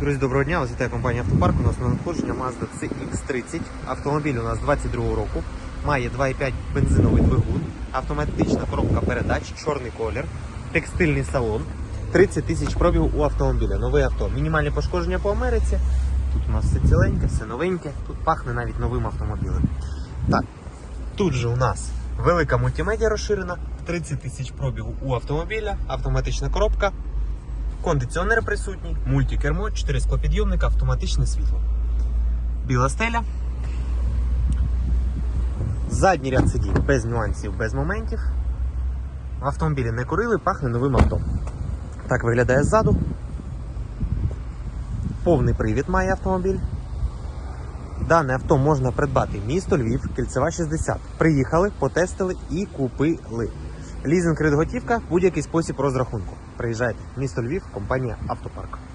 Друзі, доброго дня! Вас вітає компанія Автопарк. У нас на надходження Mazda CX-30. Автомобіль у нас 22 року. Має 2,5 бензиновий двигун, автоматична коробка передач, чорний колір, текстильний салон. 30 тисяч пробігу у автомобіля. Нове авто. Мінімальне пошкодження по Америці. Тут у нас все ціленьке, все новеньке. Тут пахне навіть новим автомобілем. Так, тут же у нас велика мультимедіа розширена, 30 тисяч пробігу у автомобіля, автоматична коробка, Кондиціонер присутній, мультикермо, 4 склопідйомника, автоматичне світло. Біла стеля. Задній ряд сидінь без нюансів, без моментів. В автомобілі не курили, пахне новим авто. Так виглядає ззаду. Повний привід має автомобіль. Дане авто можна придбати місто Львів, кільцева 60. Приїхали, потестили і купили. Лізинг кредитготівка будь-який спосіб розрахунку. Приїжджайте, місто Львів, компанія Автопарк.